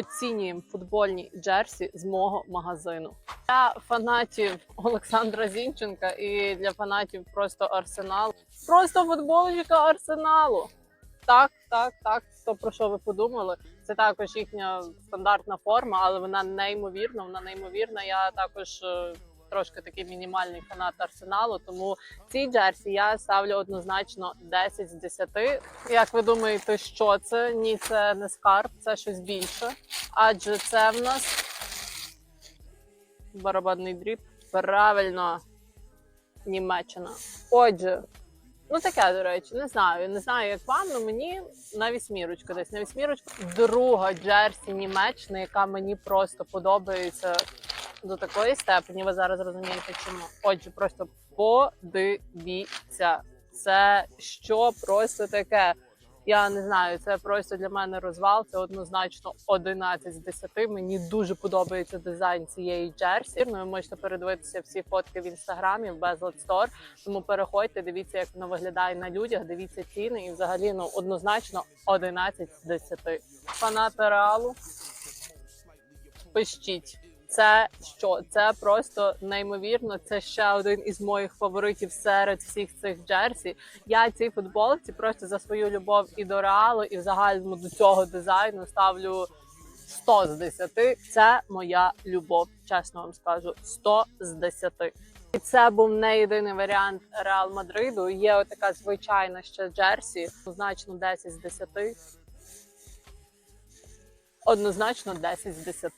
оцінюємо футбольні джерсі з мого магазину. Для фанатів Олександра Зінченка і для фанатів просто Арсеналу. Просто футболочка Арсеналу. Так, так, так. То про що ви подумали? Це також їхня стандартна форма, але вона неймовірна. Вона неймовірна. Я також е, трошки такий мінімальний фанат арсеналу. Тому цій джерсі я ставлю однозначно 10 з 10. Як ви думаєте, що це? Ні, це не скарб, це щось більше. Адже це в нас барабанний дріб. Правильно, Німеччина. Отже, ну таке, до речі, не знаю. Не знаю, як вам, але мені на вісьмірочку десь на вісьмірочку. Друга джерсі Німеччини, яка мені просто подобається до такої степені. Ви зараз розумієте, чому. Отже, просто подивіться. Це що просто таке. Я не знаю, це просто для мене розвал. Це однозначно 11 з 10. Мені дуже подобається дизайн цієї джерсі. Ну, ви можете передивитися всі фотки в інстаграмі в Store. Тому переходьте, дивіться, як воно виглядає на людях, дивіться ціни і взагалі ну однозначно 11 з 10. Фанати реалу. Пишіть. Це що? Це просто неймовірно. Це ще один із моїх фаворитів серед всіх цих джерсі. Я цій футболці просто за свою любов і до реалу, і в загальному до цього дизайну ставлю 100 з 10. Це моя любов, чесно вам скажу. 100 з 10. І це був не єдиний варіант Реал Мадриду. Є така звичайна ще джерсі, однозначно 10 з 10. Однозначно 10 з 10.